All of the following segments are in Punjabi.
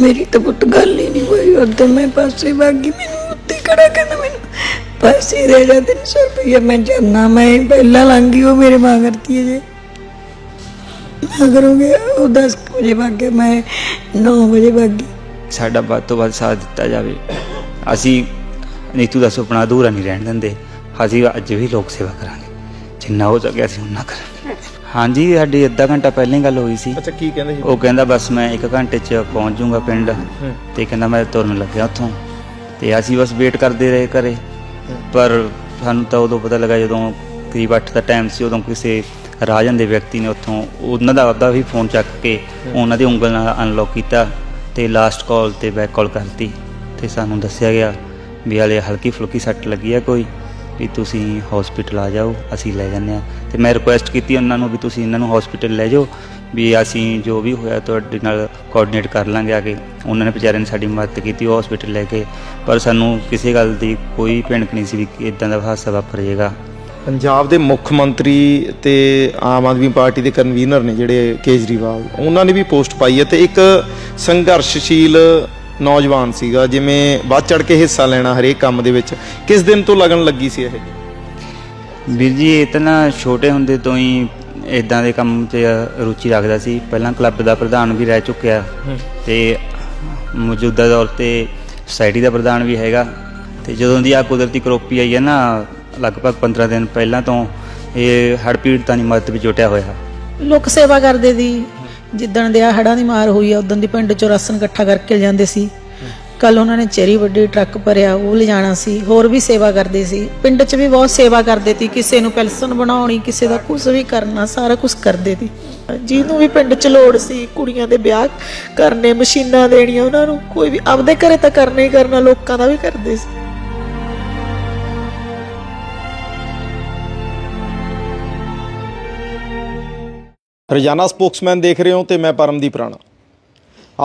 ਮੇਰੀ ਤਾਂ ਪੁੱਤ ਗੱਲ ਹੀ ਨਹੀਂ ਹੋਈ। ਉਦੋਂ ਮੈਂ ਪਾਸੇ ਭਾਗੀ ਮੈਨੂੰ ਉੱਤੇ ਖੜਾ ਕਹਿੰਦਾ ਮੈਨੂੰ ਪੈਸੇ ਦੇ ਜਾ 300 ਰੁਪਏ ਮੈਂ ਜਾਨਾ। ਮੈਂ ਪਹਿਲਾਂ ਲੰਗੀ ਉਹ ਮੇਰੇ ਮਾਂ ਕਰਤੀ ਹੈ ਜੇ ਮੈਂ ਉਹ 10 ਵਜੇ ਭਾਗੇ ਮੈਂ 9 ਵਜੇ ਭਾਗੀ ਸਾਡਾ ਵੱਧ ਤੋਂ ਵੱਧ ਸਾਥ ਦਿੱਤਾ ਜਾਵੇ। ਅਸੀਂ ਨੀਤੂ ਦਾ ਸੁਪਨਾ ਅਧੂਰਾ ਨਹੀਂ ਰਹਿਣ ਦਿੰਦੇ। ਅਸੀਂ ਅੱਜ ਵੀ ਲੋਕ ਸੇਵਾ ਕਰਾਂਗੇ। ਜਿੰਨਾ ਹੋ ਸਕੇ ਅਸੀਂ ਉਨਾ ਕਰਾਂਗੇ। ਹਾਂਜੀ ਸਾਡੀ ਅੱਧਾ ਘੰਟਾ ਪਹਿਲਾਂ ਹੀ ਗੱਲ ਹੋਈ ਸੀ। ਅੱਛਾ ਕੀ ਕਹਿੰਦੇ ਸੀ? ਉਹ ਕਹਿੰਦਾ ਬਸ ਮੈਂ 1 ਘੰਟੇ 'ਚ ਪਹੁੰਚ ਜਾਊਂਗਾ ਪਿੰਡ। ਹੂੰ। ਤੇ ਕਹਿੰਦਾ ਮੈਂ ਤੁਰਨ ਲੱਗਿਆ ਉੱਥੋਂ। ਤੇ ਅਸੀਂ ਬਸ ਵੇਟ ਕਰਦੇ ਰਹੇ ਘਰੇ। ਪਰ ਸਾਨੂੰ ਤਾਂ ਉਦੋਂ ਪਤਾ ਲੱਗਾ ਜਦੋਂ ਕਰੀਬ 8 ਦਾ ਟਾਈਮ ਸੀ ਉਦੋਂ ਕਿਸੇ ਰਾਜਨ ਦੇ ਵਿਅਕਤੀ ਨੇ ਉੱਥੋਂ ਉਹਨਾਂ ਦਾ ਆਪਦਾ ਵੀ ਫੋਨ ਚੱਕ ਕੇ ਉਹਨਾਂ ਦੀ ਉਂਗਲ ਨਾਲ ਅਨਲੌਕ ਕੀਤਾ ਤੇ ਲਾਸਟ ਕਾਲ ਤੇ ਬੈਕ ਕਾਲ ਕਰਤੀ। ਤੇ ਸਾਨੂੰ ਦੱਸਿਆ ਗਿਆ ਵੀ ਹਾਲੇ ਹਲਕੀ ਫੁਲਕੀ ਸੱਟ ਲੱਗੀ ਹੈ ਕੋਈ ਵੀ ਤੁਸੀਂ ਹਸਪੀਟਲ ਆ ਜਾਓ ਅਸੀਂ ਲੈ ਜਾਂਦੇ ਆ ਤੇ ਮੈਂ ਰਿਕੁਐਸਟ ਕੀਤੀ ਉਹਨਾਂ ਨੂੰ ਵੀ ਤੁਸੀਂ ਇਹਨਾਂ ਨੂੰ ਹਸਪੀਟਲ ਲੈ ਜਾਓ, ਵੀ ਅਸੀਂ ਜੋ ਵੀ ਹੋਇਆ ਤੁਹਾਡੇ ਨਾਲ ਕੋਆਰਡੀਨੇਟ ਕਰ ਲਾਂਗੇ ਆ ਕੇ। ਉਹਨਾਂ ਨੇ ਵਿਚਾਰਿਆਂ ਨੇ ਸਾਡੀ ਮਦਦ ਕੀਤੀ ਉਹ ਹਸਪੀਟਲ ਲੈ ਕੇ। ਪਰ ਸਾਨੂੰ ਕਿਸੇ ਗੱਲ ਦੀ ਕੋਈ ਭਿਣਕ ਨਹੀਂ ਸੀ ਵੀ ਇਦਾਂ ਦਾ ਹਾਦਸਾ ਵਾਪਰ ਜਾਏਗਾ। ਪੰਜਾਬ ਦੇ ਮੁੱਖ ਮੰਤਰੀ ਤੇ ਆਮ ਆਦਮੀ ਪਾਰਟੀ ਦੇ ਕਨਵੀਨਰ ਨੇ ਜਿਹੜੇ ਕੇਜਰੀਵਾਲ, ਉਹਨਾਂ ਨੇ ਵੀ ਪੋਸਟ ਪਾਈ ਹੈ ਤੇ ਇੱਕ ਸੰਘਰਸ਼ਸ਼ੀਲ ਨੌਜਵਾਨ ਸੀਗਾ, ਜਿਵੇਂ ਵੱਧ ਚੜ ਕੇ ਹਿੱਸਾ ਲੈਣਾ ਹਰੇਕ ਕੰਮ ਦੇ ਵਿੱਚ। ਕਿਸ ਦਿਨ ਤੋਂ ਲੱਗਣ ਲੱਗੀ ਸੀ ਇਹ? ਵੀਰ ਜੀ ਇਹ ਤਾਂ ਨਾ ਛੋਟੇ ਹੁੰਦੇ ਤੋਂ ਹੀ ਇਦਾਂ ਦੇ ਕੰਮ 'ਚ ਰੁਚੀ ਰੱਖਦਾ ਸੀ। ਪਹਿਲਾਂ ਕਲੱਬ ਦਾ ਪ੍ਰਧਾਨ ਵੀ ਰਹਿ ਚੁੱਕਿਆ। ਤੇ ਮੌਜੂਦਾ ਦੌਰ ਤੇ ਸੁਸਾਇਟੀ ਦਾ ਪ੍ਰਧਾਨ ਵੀ ਹੈਗਾ। ਤੇ ਜਦੋਂ ਦੀ ਆ ਕੁਦਰਤੀ ਕਰੋਪੀ ਆਈ ਹੈ ਨਾ ਲਗਭਗ 15 ਦਿਨ ਪਹਿਲਾਂ ਤੋਂ ਇਹ ਹੜ੍ਹ ਪੀੜਤਾਂ ਦੀ ਮਦਦ ਵਿੱਚ ਜੁਟਿਆ ਹੋਇਆ। ਲੋਕ ਸੇਵਾ ਕਰਦੇ ਦੀ ਜਿੱਦਣ ਦੇ ਆ ਹੜਾਂ ਦੀ ਮਾਰ ਹੋਈ ਆ ਉਦੋਂ ਦੀ ਪਿੰਡ ਚੋਂ ਰਾਸ਼ਨ ਇਕੱਠਾ ਕਰਕੇ ਜਾਂਦੇ ਸੀ। ਕੱਲ ਉਹਨਾਂ ਨੇ ਚੇਰੀ ਵੱਡੀ ਟਰੱਕ ਭਰਿਆ, ਉਹ ਲਿਜਾਣਾ ਸੀ, ਹੋਰ ਵੀ ਸੇਵਾ ਕਰਦੇ ਸੀ। ਪਿੰਡ 'ਚ ਵੀ ਬਹੁਤ ਸੇਵਾ ਕਰਦੇ ਸੀ, ਕਿਸੇ ਨੂੰ ਪੈਲਸਨ ਬਣਾਉਣੀ, ਕਿਸੇ ਦਾ ਕੁਝ ਵੀ ਕਰਨਾ, ਸਾਰਾ ਕੁਝ ਕਰਦੇ ਸੀ। ਜਿਹਨੂੰ ਵੀ ਪਿੰਡ 'ਚ ਲੋੜ ਸੀ, ਕੁੜੀਆਂ ਦੇ ਵਿਆਹ ਕਰਨੇ, ਮਸ਼ੀਨਾਂ ਦੇਣੀਆਂ, ਉਹਨਾਂ ਨੂੰ ਕੋਈ ਵੀ ਆਪਦੇ ਘਰੇ ਤਾਂ ਕਰਨਾ ਹੀ ਕਰਨਾ, ਲੋਕਾਂ ਦਾ ਵੀ ਕਰਦੇ ਸੀ। ਰੋਜ਼ਾਨਾ ਸਪੋਕਸਮੈਨ ਦੇਖ ਰਹੇ ਹੋ ਤੇ ਮੈਂ ਪਰਮਦੀਪ ਰਾਣਾ।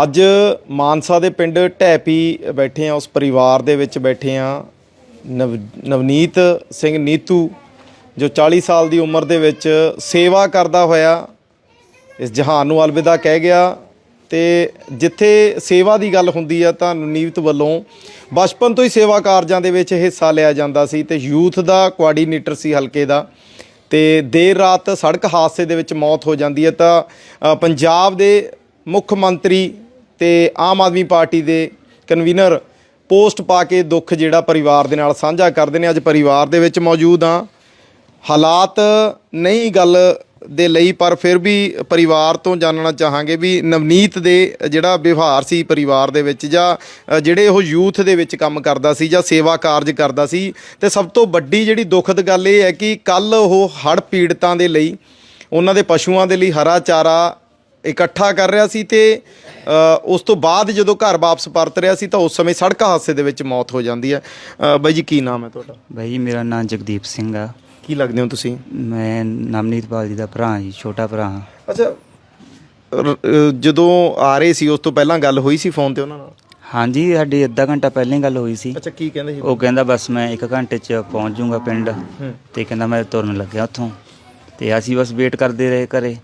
ਅੱਜ ਮਾਨਸਾ ਦੇ ਪਿੰਡ ਢੈਪੀ ਬੈਠੇ ਆ ਉਸ ਪਰਿਵਾਰ ਦੇ ਵਿੱਚ ਬੈਠੇ ਆ ਨਵ- ਨਵਨੀਤ ਸਿੰਘ ਨੀਤੂ, ਜੋ 40 ਸਾਲ ਦੀ ਉਮਰ ਦੇ ਵਿੱਚ ਸੇਵਾ ਕਰਦਾ ਹੋਇਆ, ਇਸ ਜਹਾਨ ਨੂੰ ਅਲਵਿਦਾ ਕਹਿ ਗਿਆ। ਤੇ ਜਿੱਥੇ ਸੇਵਾ ਦੀ ਗੱਲ ਹੁੰਦੀ ਆ, ਤਾਂ ਨਵਨੀਤ ਵੱਲੋਂ ਬਚਪਨ ਤੋਂ ਹੀ ਸੇਵਾ ਕਾਰਜਾਂ ਦੇ ਵਿੱਚ ਹਿੱਸਾ ਲਿਆ ਜਾਂਦਾ ਸੀ ਤੇ ਯੂਥ ਦਾ ਕੋਆਰਡੀਨੇਟਰ ਸੀ ਹਲਕੇ ਦਾ। ਤੇ ਦੇਰ ਰਾਤ ਸੜਕ ਹਾਦਸੇ ਦੇ ਵਿੱਚ ਮੌਤ ਹੋ ਜਾਂਦੀ ਹੈ ਤਾਂ ਪੰਜਾਬ ਦੇ ਮੁੱਖ ਮੰਤਰੀ ਤੇ ਆਮ ਆਦਮੀ ਪਾਰਟੀ ਦੇ ਕਨਵੀਨਰ ਪੋਸਟ ਪਾ ਕੇ ਦੁੱਖ ਜਿਹੜਾ ਪਰਿਵਾਰ ਦੇ ਨਾਲ ਸਾਂਝਾ ਕਰਦੇ ਨੇ, ਅੱਜ ਪਰਿਵਾਰ ਦੇ ਵਿੱਚ ਮੌਜੂਦ ਆ ਹਾਲਾਤ ਨਹੀਂ ਗੱਲ ਦੇ ਲਈ, ਪਰ ਫਿਰ ਵੀ ਪਰਿਵਾਰ ਤੋਂ ਜਾਣਨਾ ਚਾਹਾਂਗੇ ਵੀ ਨਵਨੀਤ ਦੇ ਜਿਹੜਾ ਵਿਵਹਾਰ ਸੀ ਪਰਿਵਾਰ ਦੇ ਵਿੱਚ ਜਾਂ ਜਿਹੜੇ ਉਹ ਯੂਥ ਦੇ ਵਿੱਚ ਕੰਮ ਕਰਦਾ ਸੀ ਜਾਂ ਸੇਵਾ ਕਾਰਜ ਕਰਦਾ ਸੀ, ਤੇ ਸਭ ਤੋਂ ਵੱਡੀ ਜਿਹੜੀ ਦੁਖਦ ਗੱਲ ਇਹ ਹੈ ਕਿ ਕੱਲ ਉਹ ਹੜ੍ਹ ਪੀੜਤਾਂ ਦੇ ਲਈ, ਉਹਨਾਂ ਦੇ ਪਸ਼ੂਆਂ ਦੇ ਲਈ ਹਰਾ ਚਾਰਾ ਇਕੱਠਾ ਕਰ ਰਿਹਾ ਸੀ ਤੇ ਉਸ ਤੋਂ ਬਾਅਦ ਜਦੋਂ ਘਰ ਵਾਪਸ ਪਰਤ ਰਿਹਾ ਸੀ ਤਾਂ ਉਸ ਸਮੇਂ ਸੜਕ ਹਾਦਸੇ ਦੇ ਵਿੱਚ ਮੌਤ ਹੋ ਜਾਂਦੀ ਹੈ। ਬਾਈ ਜੀ ਕੀ ਨਾਮ ਹੈ ਤੁਹਾਡਾ? ਬਾਈ ਜੀ ਮੇਰਾ ਨਾਮ ਜਗਦੀਪ ਸਿੰਘ ਆ। ਕੀ ਲੱਗਦੇ ਹੋ ਤੁਸੀਂ? ਮੈਂ ਨਵਨੀਤ ਪਾਲ ਜੀ ਦਾ ਭਰਾ ਜੀ ਛੋਟਾ ਭਰਾ ਹਾਂ। ਅੱਛਾ ਜਦੋਂ ਆ ਰਹੇ ਸੀ ਉਸ ਤੋਂ ਪਹਿਲਾਂ ਗੱਲ ਹੋਈ ਸੀ ਫੋਨ ਤੇ ਉਹਨਾਂ ਨਾਲ? ਹਾਂਜੀ ਸਾਡੀ ਅੱਧਾ ਘੰਟਾ ਪਹਿਲਾਂ ਹੀ ਗੱਲ ਹੋਈ ਸੀ। ਅੱਛਾ ਕੀ ਕਹਿੰਦੇ ਸੀ? ਉਹ ਕਹਿੰਦਾ ਬਸ ਮੈਂ 1 ਘੰਟੇ 'ਚ ਪਹੁੰਚ ਜਾਊਂਗਾ ਪਿੰਡ ਤੇ ਕਹਿੰਦਾ ਮੈਂ ਤੁਰਨ ਲੱਗਿਆ ਉੱਥੋਂ ਤੇ ਅਸੀਂ ਬਸ ਵੇਟ ਕਰਦੇ ਰਹੇ ਘਰੇ।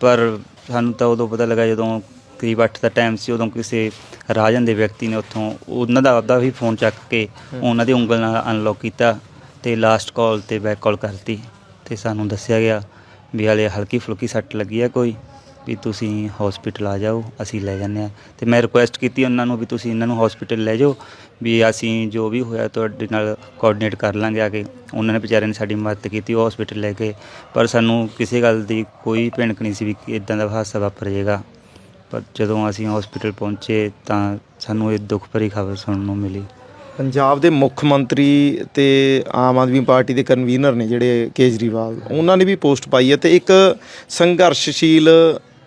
ਪਰ ਸਾਨੂੰ ਤਾਂ ਉਦੋਂ ਪਤਾ ਲੱਗਾ ਜਦੋਂ ਕਰੀਬ 8 ਦਾ ਟਾਈਮ ਸੀ, ਉਦੋਂ ਕਿਸੇ ਰਾਜਨ ਦੇ ਵਿਅਕਤੀ ਨੇ ਉੱਥੋਂ, ਉਹਨਾਂ ਦਾ ਆਪਦਾ ਵੀ ਫੋਨ ਚੱਕ ਕੇ ਉਹਨਾਂ ਦੀ ਉਂਗਲ ਨਾਲ ਅਨਲੌਕ ਕੀਤਾ ਤੇ ਲਾਸਟ ਕਾਲ ਤੇ ਬੈਕ ਕਾਲ ਕਰਤੀ ਤੇ ਸਾਨੂੰ ਦੱਸਿਆ ਗਿਆ ਵੀ ਹਾਲੇ ਹਲਕੀ ਫੁਲਕੀ ਸੱਟ ਲੱਗੀ ਹੈ ਕੋਈ, ਵੀ ਤੁਸੀਂ ਹਸਪੀਟਲ ਆ ਜਾਓ, ਅਸੀਂ ਲੈ ਜਾਂਦੇ ਆ। ਤੇ ਮੈਂ ਰਿਕੁਐਸਟ ਕੀਤੀ ਉਹਨਾਂ ਨੂੰ ਵੀ ਤੁਸੀਂ ਇਹਨਾਂ ਨੂੰ ਹਸਪੀਟਲ ਲੈ ਜਾਓ ਵੀ ਅਸੀਂ ਜੋ ਵੀ ਹੋਇਆ ਤੁਹਾਡੇ ਨਾਲ ਕੋਆਰਡੀਨੇਟ ਕਰ ਲਾਂਗੇ ਆ ਕੇ। ਉਹਨਾਂ ਨੇ ਵਿਚਾਰਿਆਂ ਨੇ ਸਾਡੀ ਮਦਦ ਕੀਤੀ ਉਹ ਹਸਪੀਟਲ ਲੈ ਕੇ। ਪਰ ਸਾਨੂੰ ਕਿਸੇ ਗੱਲ ਦੀ ਕੋਈ ਭਿਣਕ ਨਹੀਂ ਸੀ ਵੀ ਇਦਾਂ ਦਾ ਹਾਦਸਾ ਵਾਪਰ ਜਾਏਗਾ। ਪਰ ਜਦੋਂ ਅਸੀਂ ਹਸਪੀਟਲ ਪਹੁੰਚੇ ਤਾਂ ਸਾਨੂੰ ਇਹ ਦੁੱਖ ਭਰੀ ਖਬਰ ਸੁਣਨ ਨੂੰ ਮਿਲੀ। ਪੰਜਾਬ ਦੇ ਮੁੱਖ ਮੰਤਰੀ ਤੇ ਆਮ ਆਦਮੀ ਪਾਰਟੀ ਦੇ ਕਨਵੀਨਰ ਨੇ ਜਿਹੜੇ ਕੇਜਰੀਵਾਲ, ਉਹਨਾਂ ਨੇ ਵੀ ਪੋਸਟ ਪਾਈ ਹੈ ਤੇ ਇੱਕ ਸੰਘਰਸ਼ਸ਼ੀਲ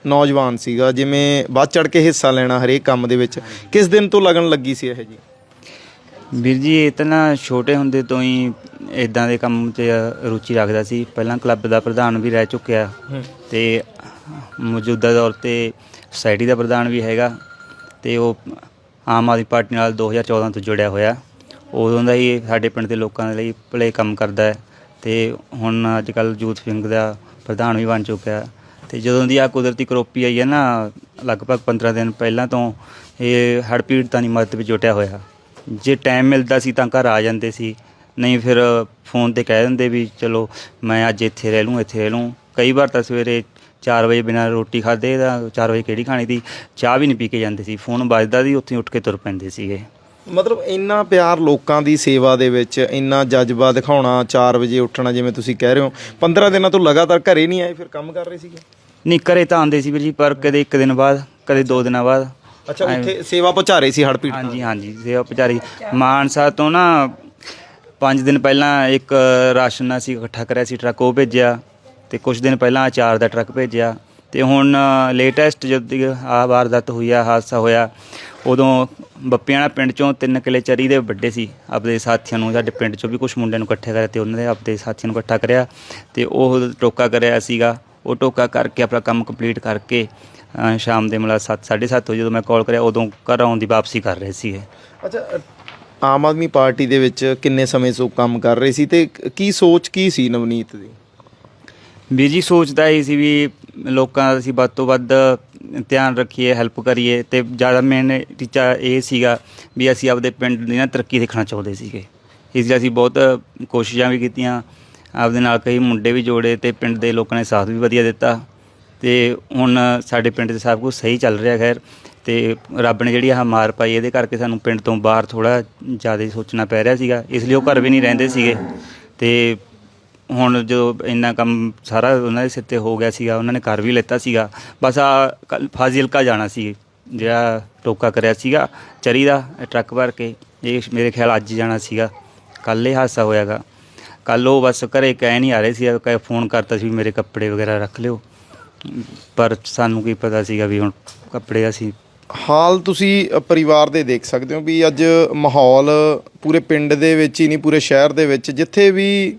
ਨੌਜਵਾਨ ਸੀਗਾ, ਜਿਵੇਂ ਵੱਧ ਚੜ ਕੇ ਹਿੱਸਾ ਲੈਣਾ ਹਰੇਕ ਕੰਮ ਦੇ ਵਿੱਚ। ਕਿਸ ਦਿਨ ਤੋਂ ਲੱਗਣ ਲੱਗੀ ਸੀ ਇਹ ਜੀ? ਵੀਰ ਜੀ ਇਹ ਤਾਂ ਨਾ ਛੋਟੇ ਹੁੰਦੇ ਤੋਂ ਹੀ ਇਦਾਂ ਦੇ ਕੰਮ 'ਚ ਰੁਚੀ ਰੱਖਦਾ ਸੀ। ਪਹਿਲਾਂ ਕਲੱਬ ਦਾ ਪ੍ਰਧਾਨ ਵੀ ਰਹਿ ਚੁੱਕਿਆ। ਤੇ ਮੌਜੂਦਾ ਦੌਰ ਤੇ ਸੁਸਾਇਟੀ ਦਾ ਪ੍ਰਧਾਨ ਵੀ ਹੈਗਾ। ਤੇ ਉਹ ਆਮ ਆਦਮੀ ਪਾਰਟੀ ਨਾਲ 2014 ਤੋਂ ਜੁੜਿਆ ਹੋਇਆ। ਉਦੋਂ ਦਾ ਹੀ ਸਾਡੇ ਪਿੰਡ ਦੇ ਲੋਕਾਂ ਦੇ ਲਈ ਭਲੇ ਕੰਮ ਕਰਦਾ ਹੈ। ਤੇ ਹੁਣ ਅੱਜ ਕੱਲ ਯੂਥ ਵਿੰਗ ਦਾ ਪ੍ਰਧਾਨ ਵੀ ਬਣ ਚੁੱਕਿਆ। ਤੇ ਜਦੋਂ ਦੀ ਆ ਕੁਦਰਤੀ ਕਰੋਪੀ ਆਈ ਹੈ ਨਾ ਲਗਭਗ 15 ਦਿਨ ਪਹਿਲਾਂ ਤੋਂ ਇਹ ਹੜ੍ਹ ਪੀੜਤਾਂ ਦੀ ਮਦਦ ਵਿੱਚ ਜੁਟਿਆ ਹੋਇਆ। ਜੇ ਟਾਈਮ ਮਿਲਦਾ ਸੀ ਤਾਂ ਘਰ ਆ ਜਾਂਦੇ ਸੀ। ਨਹੀਂ ਫਿਰ ਫੋਨ ਤੇ ਕਹਿ ਦਿੰਦੇ ਵੀ ਚਲੋ ਮੈਂ ਅੱਜ ਇੱਥੇ ਰਹਿ ਲੂੰ ਇੱਥੇ ਰਹਿ ਲੂੰ ਕਈ ਵਾਰ ਤਾਂ ਸਵੇਰੇ 4 ਵਜੇ ਬਿਨਾਂ ਰੋਟੀ ਖਾਦੇ ਦਾ 4 ਵਜੇ ਕਿਹੜੀ ਖਾਣੀ ਦੀ ਚਾਹ ਵੀ ਨਹੀਂ ਪੀ ਕੇ ਜਾਂਦੇ ਸੀ। ਫੋਨ ਵੱਜਦਾ ਸੀ ਉੱਥੇ ਉੱਠ ਕੇ ਤੁਰ ਪੈਂਦੇ ਸੀਗੇ। ਮਤਲਬ ਇੰਨਾ ਪਿਆਰ ਲੋਕਾਂ ਦੀ ਸੇਵਾ ਦੇ ਵਿੱਚ ਇੰਨਾ ਜਜ਼ਬਾ ਦਿਖਾਉਣਾ 4 ਵਜੇ ਉੱਠਣਾ ਜਿਵੇਂ ਤੁਸੀਂ ਕਹਿ ਰਹੇ ਹੋ 15 ਦਿਨਾਂ ਤੋਂ ਲਗਾਤਾਰ ਘਰੇ ਨਹੀਂ ਆਏ ਫਿਰ ਕੰਮ ਕਰ ਰਹੇ ਸੀਗੇ? ਨਹੀਂ ਘਰੇ ਤਾਂ ਆਉਂਦੇ ਸੀ ਵੀਰ ਜੀ ਪਰ ਕਦੇ ਇੱਕ ਦਿਨ ਬਾਅਦ ਕਦੇ ਦੋ ਦਿਨਾਂ ਬਾਅਦ। ਅੱਛਾ ਉੱਥੇ ਸੇਵਾ ਪਹੁੰਚਾ ਰਹੇ ਸੀ ਹੜਪੀੜ ਹਾਂਜੀ ਹਾਂਜੀ ਸੇਵਾ ਪੁਜਾਰੀ ਮਾਨਸਾ ਤੋਂ ਨਾ 5 ਦਿਨ ਪਹਿਲਾਂ ਇੱਕ ਰਾਸ਼ਨ ਅਸੀਂ ਇਕੱਠਾ ਕਰਿਆ ਸੀ ਟਰੱਕ ਉਹ ਭੇਜਿਆ ਤੇ ਕੁਝ ਦਿਨ ਪਹਿਲਾਂ ਅਚਾਰ ਦਾ ਟਰੱਕ ਭੇਜਿਆ ਤੇ ਹੁਣ ਲੇਟੈਸਟ ਜਦ ਦੀ ਆ ਵਾਰਦਾਤ ਹੋਈ ਆ ਹਾਦਸਾ ਹੋਇਆ ਉਦੋਂ ਬੱਪਿਆਣਾ ਪਿੰਡ ਚੋਂ ਤਿੰਨ ਕਿਲੇ ਚਰੀ ਦੇ ਵੱਡੇ ਸੀ ਆਪਦੇ ਸਾਥੀਆਂ ਨੂੰ ਸਾਡੇ ਪਿੰਡ ਚੋਂ ਵੀ ਕੁਝ ਮੁੰਡਿਆਂ ਨੂੰ ਇਕੱਠੇ ਕਰਿਆ ਤੇ ਉਹਨਾਂ ਦੇ ਆਪਦੇ ਸਾਥੀਆਂ ਨੂੰ ਇਕੱਠਾ ਕਰਿਆ ਤੇ ਉਹ ਟੋਕਾ ਕਰਿਆ ਸੀਗਾ। ਉਹ ਟੋਕਾ ਕਰਕੇ ਆਪਣਾ ਕੰਮ ਕੰਪਲੀਟ ਕਰਕੇ ਅ, ਸ਼ਾਮ ਦੇ ਮਤਲਬ ਸੱਤ 7:30 ਵਜੇ ਜਦੋਂ ਮੈਂ ਕਾਲ ਕਰਿਆ ਉਦੋਂ ਘਰ ਆਉਣ ਦੀ ਵਾਪਸੀ ਕਰ ਰਹੇ ਸੀਗੇ। ਅੱਛਾ ਅ, ਆਮ ਆਦਮੀ ਪਾਰਟੀ ਦੇ ਵਿੱਚ ਕਿੰਨੇ ਸਮੇਂ ਤੋਂ ਕੰਮ ਕਰ ਰਹੇ ਸੀ ਤੇ ਕੀ ਸੋਚ ਕੀ ਸੀ ਨਵਨੀਤ ਦੀ? ਵੀਰ ਜੀ ਸੋਚਦਾ ਇਹ ਸੀ ਵੀ ਲੋਕਾਂ ਦਾ ਅਸੀਂ ਵੱਧ ਤੋਂ ਵੱਧ ਧਿਆਨ ਰੱਖੀਏ ਹੈਲਪ ਕਰੀਏ ਤੇ ਜ਼ਿਆਦਾ ਮੇਨ ਟੀਚਾ ਇਹ ਸੀਗਾ ਵੀ ਅਸੀਂ ਆਪਦੇ ਪਿੰਡ ਦੀ ਨਾ ਤਰੱਕੀ ਦੇਖਣਾ ਚਾਹੁੰਦੇ ਸੀਗੇ। ਇਸ ਲਈ ਅਸੀਂ ਬਹੁਤ ਕੋਸ਼ਿਸ਼ਾਂ ਵੀ ਕੀਤੀਆਂ ਆਪਦੇ ਨਾਲ ਕਈ ਮੁੰਡੇ ਵੀ ਜੋੜੇ ਤੇ ਪਿੰਡ ਦੇ ਲੋਕਾਂ ਨੇ ਸਾਥ ਵੀ ਵਧੀਆ ਦਿੱਤਾ। ਤੇ ਹੁਣ ਸਾਡੇ ਪਿੰਡ 'ਚ ਸਭ ਕੁਝ ਸਹੀ ਚੱਲ ਰਿਹਾ ਖੈਰ। ਤੇ ਰੱਬ ਨੇ ਜਿਹੜੀ ਆਹ ਮਾਰ ਪਾਈ ਇਹਦੇ ਕਰਕੇ ਸਾਨੂੰ ਪਿੰਡ ਤੋਂ ਬਾਹਰ ਥੋੜਾ ਜ਼ਿਆਦਾ ਸੋਚਣਾ ਪੈ ਰਿਹਾ ਸੀਗਾ। ਇਸ ਲਈ ਉਹ ਘਰ ਵੀ ਨਹੀਂ ਰਹਿੰਦੇ ਸੀਗੇ। ਤੇ ਹੁਣ ਜਦੋਂ ਇੰਨਾ ਕੰਮ ਸਾਰਾ ਉਹਨਾਂ ਦੇ ਸਿਰ ਤੇ ਹੋ ਗਿਆ ਸੀਗਾ, ਉਹਨਾਂ ਨੇ ਘਰ ਵੀ ਲਿੱਤਾ ਸੀਗਾ। ਬਸ ਆ ਫਾਜ਼ਿਲਕਾ ਜਾਣਾ ਸੀ। ਜਿਹੜਾ ਟੋਕਾ ਕਰਿਆ ਸੀਗਾ ਚਰੀ ਦਾ, ਇਹ ਟਰੱਕ ਭਰ ਕੇ। ਇਹ ਮੇਰੇ ਖਿਆਲ ਅੱਜ ਜਾਣਾ ਸੀਗਾ। ਕੱਲ੍ਹ ਇਹ ਹਾਦਸਾ ਹੋਇਆਗਾ। ਕੱਲ ਉਹ ਬਸ ਘਰੇ ਕਹਿ ਨਹੀਂ ਆ ਰਹੇ ਸੀ, ਕਹੇ ਫੋਨ ਕਰਤਾ ਸੀ ਵੀ ਮੇਰੇ ਕੱਪੜੇ ਵਗੈਰਾ ਰੱਖ ਲਿਓ। ਪਰ ਸਾਨੂੰ ਕੀ ਪਤਾ ਸੀਗਾ ਵੀ ਹੁਣ ਕੱਪੜੇ ਅਸੀਂ ਹਾਲ ਤੁਸੀਂ ਪਰਿਵਾਰ ਦੇ ਦੇਖ ਸਕਦੇ ਹੋ ਵੀ ਅੱਜ ਮਾਹੌਲ ਪੂਰੇ ਪਿੰਡ ਦੇ ਵਿੱਚ ਹੀ ਨਹੀਂ, ਪੂਰੇ ਸ਼ਹਿਰ ਦੇ ਵਿੱਚ। ਜਿੱਥੇ ਵੀ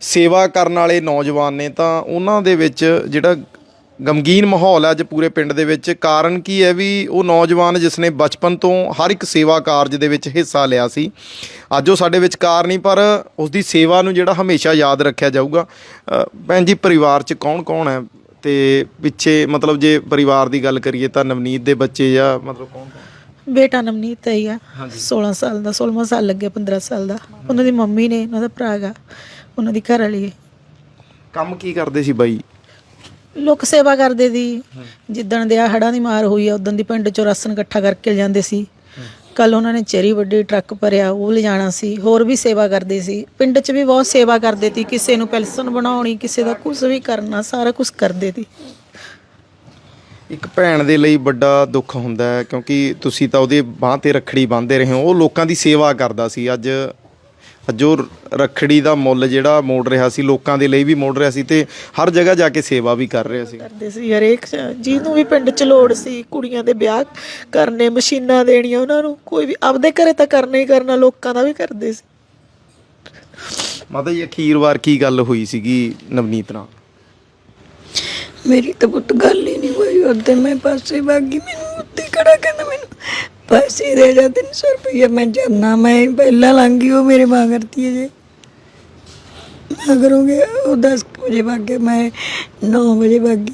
ਸੇਵਾ ਕਰਨ ਵਾਲੇ ਨੌਜਵਾਨ ਨੇ ਤਾਂ ਉਹਨਾਂ ਦੇ ਵਿੱਚ ਜਿਹੜਾ ਗਮਗੀਨ ਮਾਹੌਲ ਹੈ ਅੱਜ ਪੂਰੇ ਪਿੰਡ ਦੇ ਵਿੱਚ। ਕਾਰਨ ਕੀ ਹੈ ਵੀ ਉਹ ਨੌਜਵਾਨ ਜਿਸ ਨੇ ਬਚਪਨ ਤੋਂ ਹਰ ਇੱਕ ਸੇਵਾ ਕਾਰਜ ਦੇ ਵਿੱਚ ਹਿੱਸਾ ਲਿਆ ਸੀ ਅੱਜ ਉਹ ਸਾਡੇ ਵਿਚਕਾਰ ਨਹੀਂ ਪਰ ਉਸ ਦੀ ਸੇਵਾ ਨੂੰ ਜਿਹੜਾ ਹਮੇਸ਼ਾ ਯਾਦ ਰੱਖਿਆ ਜਾਊਗਾ। ਭੈਣ ਜੀ ਪਰਿਵਾਰ 'ਚ ਕੌਣ ਕੌਣ ਹੈ? ਤੇ ਪਿੱਛੇ ਮਤਲਬ ਜੇ ਪਰਿਵਾਰ ਦੀ ਗੱਲ ਕਰੀਏ ਤਾਂ ਨਵਨੀਤ ਦੇ ਬੱਚੇ ਜਾਂ ਮਤਲਬ ਕੌਣ ਬੇਟਾ ਨਵਨੀਤ ਹੈ ਹੀ ਆ। 16 ਸਾਲ ਦਾ 16ਵਾਂ ਸਾਲ ਲੱਗਿਆ 15 ਸਾਲ ਦਾ। ਉਹਨਾਂ ਦੀ ਮੰਮੀ ਨੇ ਉਹਨਾਂ ਦਾ ਭਰਾ ਹੈਗਾ ਉਹਨਾਂ ਦੀ ਘਰ ਵਾਲੀ ਕੰਮ ਕੀ ਕਰਦੇ ਸੀ ਬਾਈ? ਲੋਕ ਸੇਵਾ ਕਰਦੇ ਦੀ ਜਿੱਦਣ ਦੇ ਆ ਹੜਾਂ ਦੀ ਮਾਰ ਹੋਈ ਆ, ਉਦੋਂ ਦੀ ਪਿੰਡ ਚੋਂ ਰਾਸ਼ਨ ਇਕੱਠਾ ਕਰਕੇ ਲਿਜਾਂਦੇ ਸੀ। ਕੱਲ ਉਹਨਾਂ ਨੇ ਚੇਰੀ ਵੱਡੀ ਟਰੱਕ ਭਰਿਆ, ਉਹ ਲਿਜਾਣਾ ਸੀ। ਹੋਰ ਵੀ ਸੇਵਾ ਕਰਦੇ ਸੀ। ਪਿੰਡ 'ਚ ਵੀ ਬਹੁਤ ਸੇਵਾ ਕਰਦੇ ਸੀ। ਕਿਸੇ ਨੂੰ ਪੈਲਸਨ ਬਣਾਉਣੀ, ਕਿਸੇ ਦਾ ਕੁਝ ਵੀ ਕਰਨਾ, ਸਾਰਾ ਕੁਝ ਕਰਦੇ ਸੀ। ਇੱਕ ਭੈਣ ਦੇ ਲਈ ਵੱਡਾ ਦੁੱਖ ਹੁੰਦਾ ਹੈ, ਕਿਉਂਕਿ ਤੁਸੀਂ ਤਾਂ ਉਹਦੇ ਬਾਹ ਤੇ ਰੱਖੜੀ ਬੰਨ੍ਹਦੇ ਰਹੇ ਹੋ। ਉਹ ਲੋਕਾਂ ਦੀ ਸੇਵਾ ਕਰਦਾ ਸੀ। ਅੱਜ ਉਹ ਰੱਖੜੀ ਦਾ ਮੁੱਲ ਜਿਹੜਾ ਮੋੜ ਰਿਹਾ ਸੀ ਲੋਕਾਂ ਦੇ ਲਈ ਵੀ ਮੋੜ ਰਿਹਾ ਸੀ ਤੇ ਹਰ ਜਗ੍ਹਾ ਜਾ ਕੇ ਸੇਵਾ ਵੀ ਕਰ ਰਿਹਾ ਸੀ। ਕਰਦੇ ਸੀ ਹਰੇਕ ਜਿਹਨੂੰ ਵੀ ਪਿੰਡ 'ਚ ਲੋੜ ਸੀ ਕੁੜੀਆਂ ਦੇ ਵਿਆਹ ਕਰਨੇ ਮਸ਼ੀਨਾਂ ਦੇਣੀਆਂ ਉਹਨਾਂ ਨੂੰ ਕੋਈ ਵੀ ਆਪਦੇ ਘਰੇ ਤਾਂ ਕਰਨਾ ਹੀ ਕਰਨਾ ਲੋਕਾਂ ਦਾ ਵੀ ਕਰਦੇ ਸੀ। ਮਾਤਾ ਜੀ ਅਖੀਰ ਵਾਰ ਕੀ ਗੱਲ ਹੋਈ ਸੀਗੀ ਨਵਨੀਤ ਨਾਲ? ਮੇਰੀ ਤਾਂ ਪੁੱਤ ਗੱਲ ਹੀ ਨਹੀਂ ਹੋਈ ਉਦੋਂ ਮੈਂ ਪਾਸੇ ਭਾਗੀ ਮੈਨੂੰ ਉੱਤੇ ਖੜਾ ਕਹਿੰਦਾ ਦੇ ਜਾ 300 ਰੁਪਏ ਮੈਂ ਜਾਨਾ ਮੈਂ ਪਹਿਲਾਂ ਲੰਗੀ ਉਹ ਮੇਰੇ ਮਾਂ ਕਰਤੀ ਹੈ ਜੇ। ਮੈਂ ਕਰੋਗੇ ਉਹ 10 ਵਜੇ ਭਾਗੇ ਮੈਂ 9 ਵਜੇ ਭਾਗੀ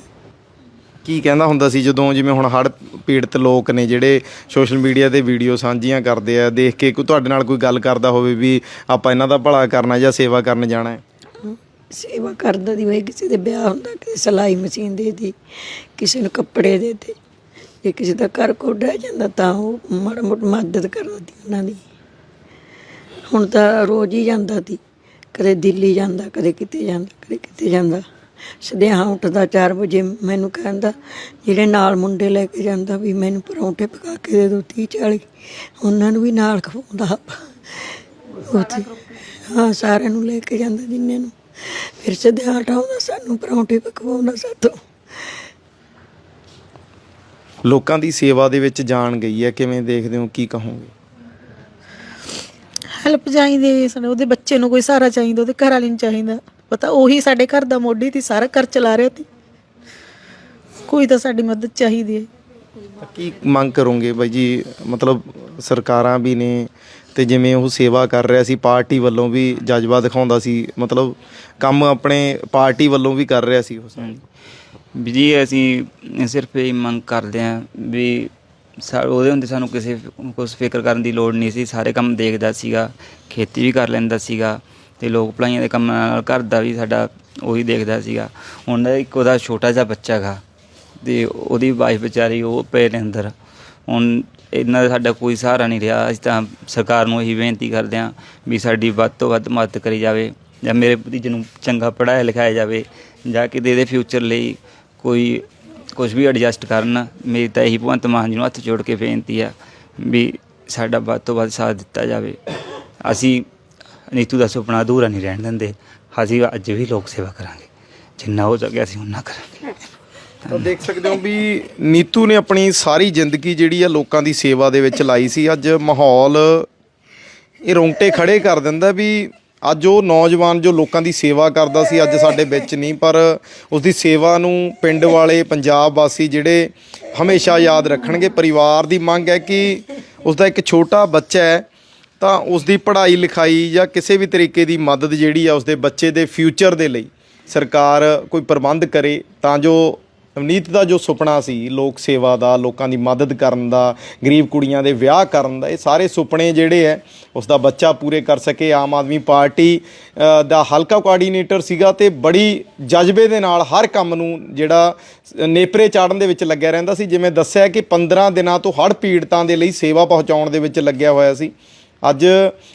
ਕੀ ਕਹਿੰਦਾ ਹੁੰਦਾ ਸੀ ਜਦੋਂ ਜਿਵੇਂ ਹੁਣ ਹੜ ਪੀੜਤ ਲੋਕ ਨੇ ਜਿਹੜੇ ਸੋਸ਼ਲ ਮੀਡੀਆ ਤੇ ਵੀਡੀਓ ਸਾਂਝੀਆਂ ਕਰਦੇ ਆ ਦੇਖ ਕੇ ਕੋਈ ਤੁਹਾਡੇ ਨਾਲ ਕੋਈ ਗੱਲ ਕਰਦਾ ਹੋਵੇ ਵੀ ਆਪਾਂ ਇਹਨਾਂ ਦਾ ਭਲਾ ਕਰਨਾ ਜਾਂ ਸੇਵਾ ਕਰਨ ਜਾਣਾ ਹੈ? ਸੇਵਾ ਕਰਦਾ ਦੀ ਹੋਏ ਕਿਸੇ ਦੇ ਵਿਆਹ ਹੁੰਦਾ ਕਿਸੇ ਸਿਲਾਈ ਮਸ਼ੀਨ ਦੇ ਦੀ ਕਿਸੇ ਨੂੰ ਕੱਪੜੇ ਦੇ ਦੇ ਜੇ ਕਿਸੇ ਦਾ ਘਰ ਕੋਡਾ ਜਾਂਦਾ ਤਾਂ ਉਹ ਮਾੜਾ ਮੋਟ ਮਦਦ ਕਰਦਾ ਦੀ ਉਹਨਾਂ ਦੀ। ਹੁਣ ਤਾਂ ਰੋਜ਼ ਹੀ ਜਾਂਦਾ ਸੀ। ਕਦੇ ਦਿੱਲੀ ਜਾਂਦਾ, ਕਦੇ ਕਿਤੇ ਜਾਂਦਾ, ਕਦੇ ਕਿਤੇ ਜਾਂਦਾ। ਸਦਿਆਂ ਉੱਠਦਾ 4 ਵਜੇ ਮੈਨੂੰ ਕਹਿੰਦਾ, ਜਿਹੜੇ ਨਾਲ ਮੁੰਡੇ ਲੈ ਕੇ ਜਾਂਦਾ ਵੀ ਮੈਨੂੰ ਪਰੌਂਠੇ ਪਕਾ ਕੇ ਦੇ ਦਿਓ 30 40 ਉਹਨਾਂ ਨੂੰ ਵੀ ਨਾਲ ਖਵਾਉਂਦਾ ਉੱਥੇ ਹਾਂ, ਸਾਰਿਆਂ ਨੂੰ ਲੈ ਕੇ ਜਾਂਦਾ ਜਿੰਨੇ ਨੂੰ। ਫਿਰ ਸਦਿਆਂ ਹਟਾਉਂਦਾ ਸਾਨੂੰ ਪਰੌਂਠੇ ਪਕਵਾਉਂਦਾ ਸਾਤੋਂ ਲੋਕਾਂ ਦੀ ਸੇਵਾ ਦੇ ਵਿੱਚ ਜਾਣ ਗਈ ਹੈ। ਕਿਵੇਂ ਦੇਖਦੇ ਹੋ? ਕੀ ਕਹੋਗੇ? ਹੈਲਪ ਚਾਹੀਦੀ ਹੈ ਸਾਡੇ ਉਹਦੇ ਬੱਚੇ ਨੂੰ ਕੋਈ ਸਹਾਰਾ ਚਾਹੀਦਾ ਉਹਦੇ ਘਰ ਵਾਲੀ ਨੂੰ ਚਾਹੀਦਾ। ਪਤਾ ਉਹੀ ਸਾਡੇ ਘਰ ਦਾ ਮੋਢੀ ਸੀ ਸਾਰਾ ਘਰ ਚਲਾ ਰਿਹਾ ਸੀ ਕੋਈ ਤਾਂ ਸਾਡੀ ਮਦਦ ਚਾਹੀਦੀ ਹੈ। ਕੀ ਮੰਗ ਕਰੋਗੇ ਬਾਈ ਜੀ? ਮਤਲਬ ਸਰਕਾਰਾਂ ਵੀ ਨੇ ਤੇ ਜਿਵੇਂ ਉਹ ਸੇਵਾ ਕਰ ਰਿਹਾ ਸੀ ਪਾਰਟੀ ਵੱਲੋਂ ਵੀ ਜਜ਼ਬਾ ਦਿਖਾਉਂਦਾ ਸੀ। ਮਤਲਬ ਕੰਮ ਆਪਣੇ ਪਾਰਟੀ ਵੱਲੋਂ ਵੀ ਕਰ ਰਿਹਾ ਸੀ ਉਹ ਸਾਰਾ। ਵੀ ਜੀ ਅਸੀਂ ਸਿਰਫ ਇਹ ਮੰਗ ਕਰਦੇ ਹਾਂ ਵੀ ਸਾ- ਉਹਦੇ ਹੁੰਦੇ ਸਾਨੂੰ ਕਿਸੇ ਕੁਛ ਫਿਕਰ ਕਰਨ ਦੀ ਲੋੜ ਨਹੀਂ ਸੀ। ਸਾਰੇ ਕੰਮ ਦੇਖਦਾ ਸੀਗਾ, ਖੇਤੀ ਵੀ ਕਰ ਲੈਂਦਾ ਸੀਗਾ ਤੇ ਲੋਕ ਭਲਾਈਆਂ ਦੇ ਕੰਮ ਨਾਲ ਘਰ ਦਾ ਵੀ ਸਾਡਾ ਉਹੀ ਦੇਖਦਾ ਸੀਗਾ। ਹੁਣ ਇੱਕ ਉਹਦਾ ਛੋਟਾ ਜਿਹਾ ਬੱਚਾ ਗਾ ਤੇ ਉਹਦੀ ਵਾਈਫ ਵਿਚਾਰੀ ਉਹ ਪਏ ਨੇ ਅੰਦਰ। ਹੁਣ ਇਹਨਾਂ ਦਾ ਸਾਡਾ ਕੋਈ ਸਹਾਰਾ ਨਹੀਂ ਰਿਹਾ। ਅਸੀਂ ਤਾਂ ਸਰਕਾਰ ਨੂੰ ਇਹੀ ਬੇਨਤੀ ਕਰਦੇ ਹਾਂ ਵੀ ਸਾਡੀ ਵੱਧ ਤੋਂ ਵੱਧ ਮਦਦ ਕਰੀ ਜਾਵੇ ਜਾਂ ਮੇਰੇ ਭਤੀਜੇ ਨੂੰ ਚੰਗਾ ਪੜ੍ਹਾਇਆ ਲਿਖਾਇਆ ਜਾਵੇ ਜਾਂ ਕਿ ਇਹਦੇ ਫਿਊਚਰ ਲਈ ਕੋਈ ਕੁਝ ਵੀ ਐਡਜਸਟ ਕਰਨ, ਮੇਰੀ ਤਾਂ ਇਹੀ ਭਗਵੰਤ ਮਾਨ ਜੀ ਨੂੰ ਹੱਥ ਜੋੜ ਕੇ ਬੇਨਤੀ ਆ ਵੀ ਸਾਡਾ ਵੱਧ ਤੋਂ ਵੱਧ ਸਾਥ ਦਿੱਤਾ ਜਾਵੇ। ਅਸੀਂ ਨੀਤੂ ਦਾ ਸੁਪਨਾ ਅਧੂਰਾ ਨਹੀਂ ਰਹਿਣ ਦਿੰਦੇ, ਅਸੀਂ ਅੱਜ ਵੀ ਲੋਕ ਸੇਵਾ ਕਰਾਂਗੇ। ਜਿੰਨਾ ਹੋ ਸਕੇ ਅਸੀਂ ਉਨਾ ਕਰਾਂਗੇ। ਤਾਂ ਦੇਖ ਸਕਦੇ ਹੋ ਵੀ ਨੀਤੂ ਨੇ ਆਪਣੀ ਸਾਰੀ ਜ਼ਿੰਦਗੀ ਜਿਹੜੀ ਆ ਲੋਕਾਂ ਦੀ ਸੇਵਾ ਦੇ ਵਿੱਚ ਲਾਈ ਸੀ। ਅੱਜ ਮਾਹੌਲ ਇਹ ਰੋਂਗਟੇ ਖੜੇ ਕਰ ਦਿੰਦਾ ਵੀ ਅੱਜ ਉਹ ਨੌਜਵਾਨ ਜੋ ਲੋਕਾਂ ਦੀ ਸੇਵਾ ਕਰਦਾ ਸੀ, ਅੱਜ ਸਾਡੇ ਵਿੱਚ ਨਹੀਂ, ਪਰ ਉਸ ਦੀ ਸੇਵਾ ਨੂੰ ਪਿੰਡ ਵਾਲੇ ਪੰਜਾਬ ਵਾਸੀ ਜਿਹੜੇ ਹਮੇਸ਼ਾ ਯਾਦ ਰੱਖਣਗੇ। ਪਰਿਵਾਰ ਦੀ ਮੰਗ ਹੈ ਕਿ ਉਸ ਦਾ ਇੱਕ ਛੋਟਾ ਬੱਚਾ ਹੈ, ਤਾਂ ਉਸ ਦੀ ਪੜ੍ਹਾਈ ਲਿਖਾਈ ਜਾਂ ਕਿਸੇ ਵੀ ਤਰੀਕੇ ਦੀ ਮਦਦ ਜਿਹੜੀ ਆ ਉਸ ਦੇ ਬੱਚੇ ਦੇ ਫਿਊਚਰ ਦੇ ਲਈ ਸਰਕਾਰ ਕੋਈ ਪ੍ਰਬੰਧ ਕਰੇ, ਤਾਂ ਜੋ ਨਵਨੀਤ ਦਾ ਜੋ ਸੁਪਨਾ ਸੀ, ਲੋਕ ਸੇਵਾ ਦਾ, ਲੋਕਾਂ ਦੀ ਮਦਦ ਕਰਨ ਦਾ, ਗਰੀਬ ਕੁੜੀਆਂ ਦੇ ਵਿਆਹ ਕਰਨ ਦਾ, ਇਹ ਸਾਰੇ ਸੁਪਨੇ ਜਿਹੜੇ ਹੈ ਉਸ ਦਾ ਬੱਚਾ ਪੂਰੇ ਕਰ ਸਕੇ। ਆਮ ਆਦਮੀ ਪਾਰਟੀ ਦਾ ਹਲਕਾ ਕੋਆਰਡੀਨੇਟਰ ਸੀਗਾ ਤੇ ਬੜੀ ਜਜ਼ਬੇ ਦੇ ਨਾਲ ਹਰ ਕੰਮ ਨੂੰ ਜਿਹੜਾ ਨੇਪਰੇ ਚਾੜਨ ਦੇ ਵਿੱਚ ਲੱਗਿਆ ਰਹਿੰਦਾ ਸੀ। ਜਿਵੇਂ ਦੱਸਿਆ ਕਿ 15 ਦਿਨਾਂ ਤੋਂ ਹੜ੍ਹ ਪੀੜਤਾਂ ਦੇ ਲਈ ਸੇਵਾ ਪਹੁੰਚਾਉਣ ਦੇ ਵਿੱਚ ਲੱਗਿਆ ਹੋਇਆ ਸੀ। ਅੱਜ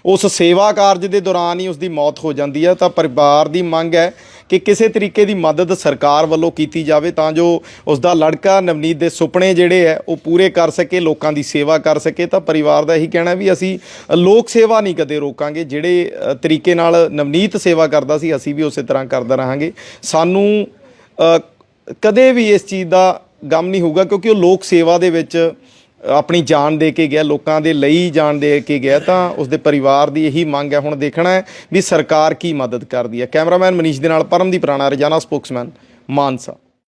ਉਸ ਸੇਵਾ ਕਾਰਜ ਦੇ ਦੌਰਾਨ ਹੀ ਉਸ ਦੀ ਮੌਤ ਹੋ ਜਾਂਦੀ ਹੈ। ਤਾਂ ਪਰਿਵਾਰ ਦੀ ਮੰਗ ਹੈ ਕਿ ਕਿਸੇ ਤਰੀਕੇ ਦੀ ਮਦਦ ਸਰਕਾਰ ਵੱਲੋਂ ਕੀਤੀ ਜਾਵੇ ਤਾਂ ਜੋ ਉਸ ਦਾ ਲੜਕਾ ਨਵਨੀਤ ਦੇ ਸੁਪਨੇ ਜਿਹੜੇ ਹੈ, ਉਹ ਪੂਰੇ ਕਰ ਸਕੇ, ਲੋਕਾਂ ਦੀ ਸੇਵਾ ਕਰ ਸਕੇ। ਤਾਂ ਪਰਿਵਾਰ ਦਾ ਇਹੀ ਕਹਿਣਾ ਵੀ ਅਸੀਂ ਲੋਕ ਸੇਵਾ ਨਹੀਂ ਕਦੇ ਰੋਕਾਂਗੇ। ਜਿਹੜੇ ਤਰੀਕੇ ਨਾਲ ਨਵਨੀਤ ਸੇਵਾ ਕਰਦਾ ਸੀ, ਅਸੀਂ ਵੀ ਉਸੇ ਤਰ੍ਹਾਂ ਕਰਦਾ ਰਹਾਂਗੇ। ਸਾਨੂੰ ਕਦੇ ਵੀ ਇਸ ਚੀਜ਼ ਦਾ ਗਮ ਨਹੀਂ ਹੋਊਗਾ ਕਿਉਂਕਿ ਉਹ ਲੋਕ ਸੇਵਾ ਦੇ ਵਿੱਚ ਆਪਣੀ ਜਾਨ ਦੇ ਕੇ ਗਿਆ, ਲੋਕਾਂ ਦੇ ਲਈ ਜਾਨ ਦੇ ਕੇ ਗਿਆ, ਤਾਂ ਉਸਦੇ ਪਰਿਵਾਰ ਦੀ ਇਹੀ ਮੰਗ ਹੈ, ਹੁਣ ਦੇਖਣਾ ਹੈ ਵੀ ਸਰਕਾਰ ਕੀ ਮਦਦ ਕਰਦੀ ਹੈ। ਕੈਮਰਾਮੈਨ ਮਨੀਸ਼ ਦੇ ਨਾਲ ਪਰਮਦੀਪ ਰਾਣਾ, ਰਜਾਨਾ ਸਪੋਕਸਮੈਨ, ਮਾਨਸਾ।